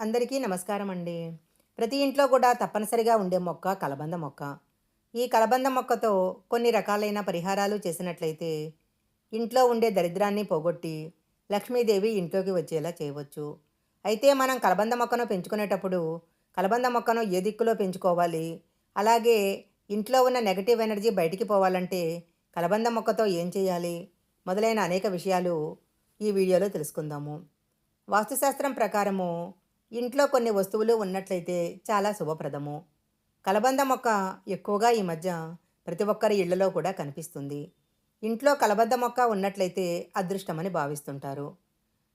అందరికీ నమస్కారం అండి ప్రతి ఇంట్లో కూడా తప్పనిసరిగా ఉండే మొక్క కలబంద మొక్క. ఈ కలబంద మొక్కతో కొన్ని రకాలైన పరిహారాలు చేసినట్లయితే ఇంట్లో ఉండే దరిద్రాన్ని పోగొట్టి లక్ష్మీదేవి ఇంట్లోకి వచ్చేలా చేయవచ్చు. అయితే మనం కలబంద మొక్కను పెంచుకునేటప్పుడు కలబంద మొక్కను ఏ దిక్కులో పెంచుకోవాలి? అలాగే ఇంట్లో ఉన్న నెగటివ్ ఎనర్జీ బయటికి పోవాలంటే కలబంద మొక్కతో ఏం చేయాలి? మొదలైన అనేక విషయాలు ఈ వీడియోలో తెలుసుకుందాము. వాస్తుశాస్త్రం ప్రకారము ఇంట్లో కొన్ని వస్తువులు ఉన్నట్లయితే చాలా శుభప్రదము. కలబంద మొక్క ఎక్కువగా ఈ మధ్య ప్రతి ఒక్కరి ఇళ్ళలో కూడా కనిపిస్తుంది. ఇంట్లో కలబంద మొక్క ఉన్నట్లయితే అదృష్టమని భావిస్తుంటారు.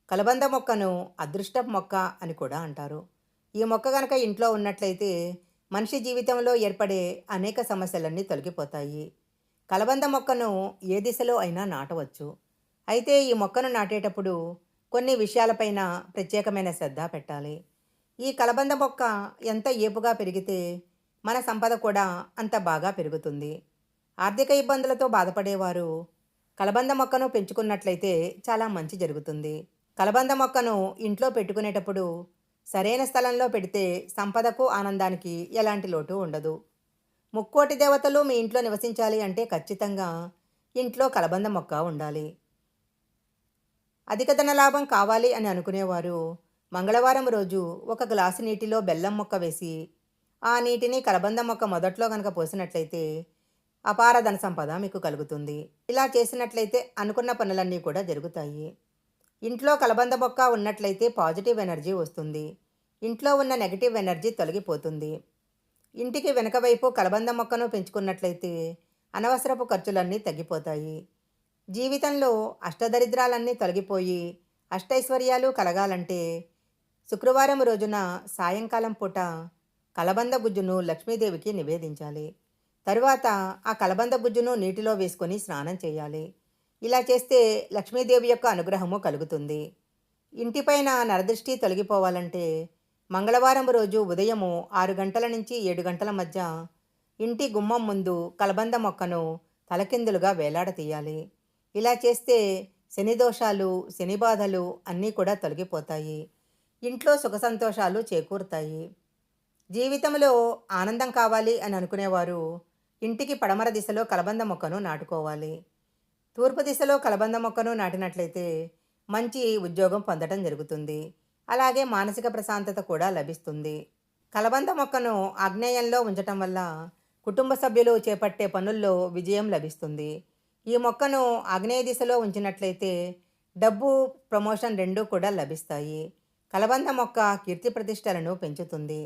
కలబంద మొక్కను అదృష్ట మొక్క అని కూడా అంటారు. ఈ మొక్క కనుక ఇంట్లో ఉన్నట్లయితే మనిషి జీవితంలో ఏర్పడే అనేక సమస్యలన్నీ తొలగిపోతాయి. కలబంద మొక్కను ఏ దిశలో అయినా నాటవచ్చు. అయితే ఈ మొక్కను నాటేటప్పుడు కొన్ని విషయాలపైన ప్రత్యేకమైన శ్రద్ధ పెట్టాలి. ఈ కలబంద మొక్క ఎంత ఏపుగా పెరిగితే మన సంపద కూడా అంత బాగా పెరుగుతుంది. ఆర్థిక ఇబ్బందులతో బాధపడేవారు కలబంద మొక్కను పెంచుకున్నట్లయితే చాలా మంచి జరుగుతుంది. కలబంద మొక్కను ఇంట్లో పెట్టుకునేటప్పుడు సరైన స్థలంలో పెడితే సంపదకు ఆనందానికి ఎలాంటి లోటు ఉండదు. ముక్కోటి దేవతలు మీ ఇంట్లో నివసించాలి అంటే ఖచ్చితంగా ఇంట్లో కలబంద మొక్క ఉండాలి. అధిక ధన లాభం కావాలి అని అనుకునేవారు మంగళవారం రోజు ఒక గ్లాసు నీటిలో బెల్లం మొక్క వేసి ఆ నీటిని కలబంద మొక్క మొదట్లో కనుక పోసినట్లయితే అపార ధన సంపద మీకు కలుగుతుంది. ఇలా చేసినట్లయితే అనుకున్న పనులన్నీ కూడా జరుగుతాయి. ఇంట్లో కలబంద మొక్క ఉన్నట్లయితే పాజిటివ్ ఎనర్జీ వస్తుంది. ఇంట్లో ఉన్న నెగిటివ్ ఎనర్జీ తొలగిపోతుంది. ఇంటికి వెనక వైపు కలబంద మొక్కను పెంచుకున్నట్లయితే అనవసరపు ఖర్చులన్నీ తగ్గిపోతాయి. జీవితంలో అష్టదరిద్రాలన్నీ తొలగిపోయి అష్టైశ్వర్యాలు కలగాలంటే శుక్రవారం రోజున సాయంకాలం పూట కలబంద గుజ్జును లక్ష్మీదేవికి నివేదించాలి. తరువాత ఆ కలబంద గుజ్జును నీటిలో వేసుకొని స్నానం చేయాలి. ఇలా చేస్తే లక్ష్మీదేవి యొక్క అనుగ్రహము కలుగుతుంది. ఇంటిపైన నరదృష్టి తొలగిపోవాలంటే మంగళవారం రోజు ఉదయము ఆరు గంటల నుంచి ఏడు గంటల మధ్య ఇంటి గుమ్మం ముందు కలబంద మొక్కను తలకిందులుగా వేలాడతీయాలి. ఇలా చేస్తే శని దోషాలు శని బాధలు అన్నీ కూడా తొలగిపోతాయి. ఇంట్లో సుఖ సంతోషాలు చేకూరుతాయి. జీవితంలో ఆనందం కావాలి అని అనుకునేవారు ఇంటికి పడమర దిశలో కలబంద మొక్కను నాటుకోవాలి. తూర్పు దిశలో కలబంద మొక్కను నాటినట్లయితే మంచి ఉద్యోగం పొందడం జరుగుతుంది. అలాగే మానసిక ప్రశాంతత కూడా లభిస్తుంది. కలబంద మొక్కను ఆగ్నేయంలో ఉంచటం వల్ల కుటుంబ సభ్యులు చేపట్టే పనుల్లో విజయం లభిస్తుంది. ఈ మొక్కను ఆగ్నేయ దిశలో ఉంచినట్లయితే డబ్బు ప్రమోషన్ రెండూ కూడా లభిస్తాయి. కలబంద మొక్క కీర్తి ప్రతిష్టలను పెంచుతుంది.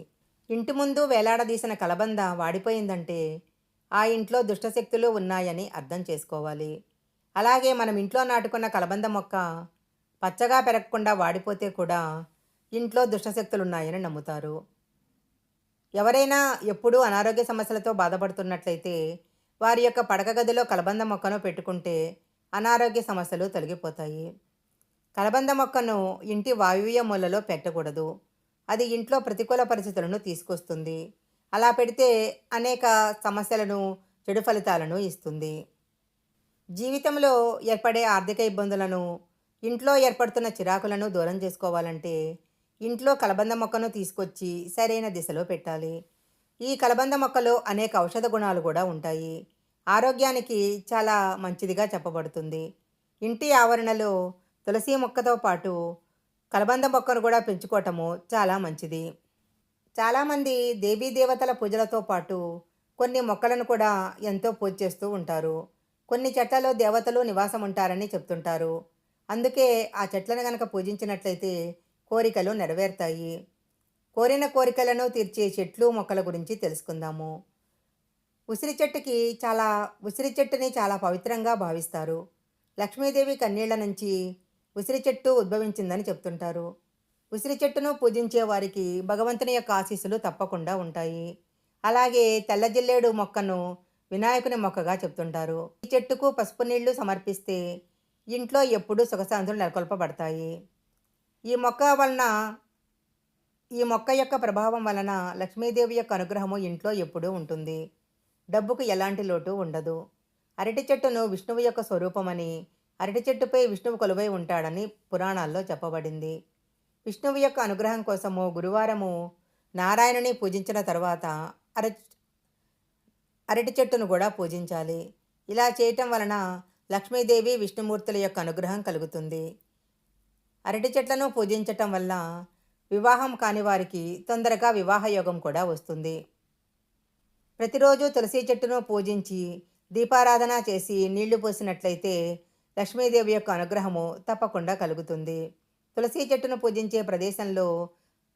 ఇంటి ముందు వేలాడదీసిన కలబంద వాడిపోయిందంటే ఆ ఇంట్లో దుష్టశక్తులు ఉన్నాయని అర్థం చేసుకోవాలి. అలాగే మనం ఇంట్లో నాటుకున్న కలబంద మొక్క పచ్చగా పెరగకుండా వాడిపోతే కూడా ఇంట్లో దుష్టశక్తులు ఉన్నాయని నమ్ముతారు. ఎవరైనా ఎప్పుడూ అనారోగ్య సమస్యలతో బాధపడుతున్నట్లయితే వారి యొక్క పడక గదిలో కలబంద మొక్కను పెట్టుకుంటే అనారోగ్య సమస్యలు తొలగిపోతాయి. కలబంద మొక్కను ఇంటి వాయువ్య మూలలో పెట్టకూడదు. అది ఇంట్లో ప్రతికూల పరిస్థితులను తీసుకొస్తుంది. అలా పెడితే అనేక సమస్యలను చెడు ఫలితాలను ఇస్తుంది. జీవితంలో ఏర్పడే ఆర్థిక ఇబ్బందులను ఇంట్లో ఏర్పడుతున్న చిరాకులను దూరం చేసుకోవాలంటే ఇంట్లో కలబంద మొక్కను తీసుకొచ్చి సరైన దిశలో పెట్టాలి. ఈ కలబంద మొక్కలో అనేక ఔషధ గుణాలు కూడా ఉంటాయి. ఆరోగ్యానికి చాలా మంచిదిగా చెప్పబడుతుంది. ఇంటి ఆవరణలో తులసి మొక్కతో పాటు కలబంద మొక్కను కూడా పెంచుకోవటము చాలా మంచిది. చాలామంది దేవీ దేవతల పూజలతో పాటు కొన్ని మొక్కలను కూడా ఎంతో పూజ చేస్తూ ఉంటారు. కొన్ని చెట్లలో దేవతలు నివాసం ఉంటారని చెప్తుంటారు. అందుకే ఆ చెట్లను కనుక పూజించినట్లయితే కోరికలు నెరవేరుతాయి. కోరిన కోరికలను తీర్చే చెట్లు మొక్కల గురించి తెలుసుకుందాము. ఉసిరి చెట్టుకి చాలా ఉసిరి చెట్టుని చాలా పవిత్రంగా భావిస్తారు. లక్ష్మీదేవి కన్నీళ్ళ నుంచి ఉసిరి చెట్టు ఉద్భవించిందని చెప్తుంటారు. ఉసిరి చెట్టును పూజించే వారికి భగవంతుని యొక్క ఆశీస్సులు తప్పకుండా ఉంటాయి. అలాగే తెల్ల జిల్లేడు మొక్కను వినాయకుని మొక్కగా చెప్తుంటారు. ఈ చెట్టుకు పసుపు నీళ్ళు సమర్పిస్తే ఇంట్లో ఎప్పుడూ సుఖశాంతులు నెలకొల్పబడతాయి. ఈ మొక్క వలన ఈ మొక్క యొక్క ప్రభావం వలన లక్ష్మీదేవి యొక్క అనుగ్రహము ఇంట్లో ఎప్పుడూ ఉంటుంది. డబ్బుకు ఎలాంటి లోటు ఉండదు. అరటి చెట్టును విష్ణువు యొక్క స్వరూపమని అరటి చెట్టుపై విష్ణువు కొలువై ఉంటాడని పురాణాల్లో చెప్పబడింది. విష్ణువు యొక్క అనుగ్రహం కోసము గురువారము నారాయణుని పూజించిన తర్వాత అరటి అరటి చెట్టును కూడా పూజించాలి. ఇలా చేయటం వలన లక్ష్మీదేవి విష్ణుమూర్తుల యొక్క అనుగ్రహం కలుగుతుంది. అరటి చెట్లను పూజించటం వల్ల వివాహం కాని వారికి తొందరగా వివాహ యోగం కూడా వస్తుంది. ప్రతిరోజు తులసి చెట్టును పూజించి దీపారాధన చేసి నీళ్ళు పోసినట్లయితే లక్ష్మీదేవి యొక్క అనుగ్రహము తప్పకుండా కలుగుతుంది. తులసి చెట్టును పూజించే ప్రదేశంలో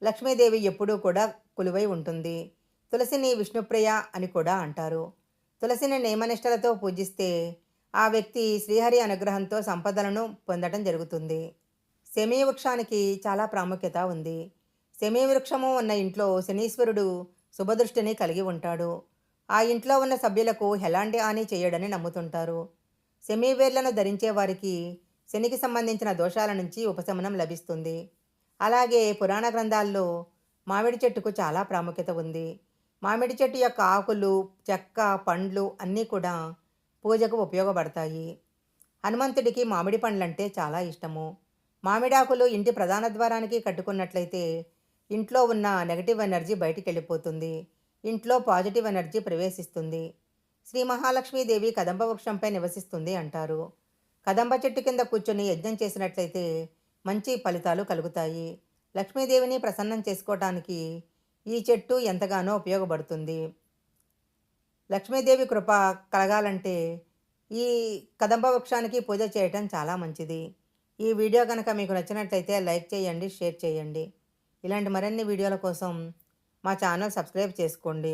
లక్ష్మీదేవి ఎప్పుడూ కూడా కొలువై ఉంటుంది. తులసిని విష్ణుప్రియ అని కూడా అంటారు. తులసిని నియమనిష్టలతో పూజిస్తే ఆ వ్యక్తి శ్రీహరి అనుగ్రహంతో సంపదలను పొందడం జరుగుతుంది. శమీ వృక్షానికి చాలా ప్రాముఖ్యత ఉంది. శమీ వృక్షము ఉన్న ఇంట్లో శనీశ్వరుడు శుభదృష్టిని కలిగి ఉంటాడు. ఆ ఇంట్లో ఉన్న సభ్యులకు ఎలాంటి హాని చేయడని నమ్ముతుంటారు. సెమీవేర్లను ధరించే వారికి శనికి సంబంధించిన దోషాల నుంచి ఉపశమనం లభిస్తుంది. అలాగే పురాణ గ్రంథాల్లో మామిడి చెట్టుకు చాలా ప్రాముఖ్యత ఉంది. మామిడి చెట్టు యొక్క ఆకులు చెక్క పండ్లు అన్నీ కూడా పూజకు ఉపయోగపడతాయి. హనుమంతుడికి మామిడి పండ్లంటే చాలా ఇష్టము. మామిడాకులు ఇంటి ప్రధాన ద్వారానికి కట్టుకున్నట్లయితే ఇంట్లో ఉన్న నెగటివ్ ఎనర్జీ బయటికి వెళ్ళిపోతుంది ఇంట్లో పాజిటివ్ ఎనర్జీ ప్రవేశిస్తుంది. శ్రీ మహాలక్ష్మీదేవి కదంబ వృక్షంపై నివసిస్తుంది అంటారు. కదంబ చెట్టు కింద కూర్చొని యజ్ఞం చేసినట్లయితే మంచి ఫలితాలు కలుగుతాయి. లక్ష్మీదేవిని ప్రసన్నం చేసుకోవటానికి ఈ చెట్టు ఎంతగానో ఉపయోగపడుతుంది. లక్ష్మీదేవి కృప కలగాలంటే ఈ కదంబ వృక్షానికి పూజ చేయటం చాలా మంచిది. ఈ వీడియో కనుక మీకు నచ్చినట్లయితే లైక్ చేయండి షేర్ చేయండి. ఇలాంటి మరిన్ని వీడియోల కోసం మా ఛానల్ సబ్స్క్రైబ్ చేసుకోండి.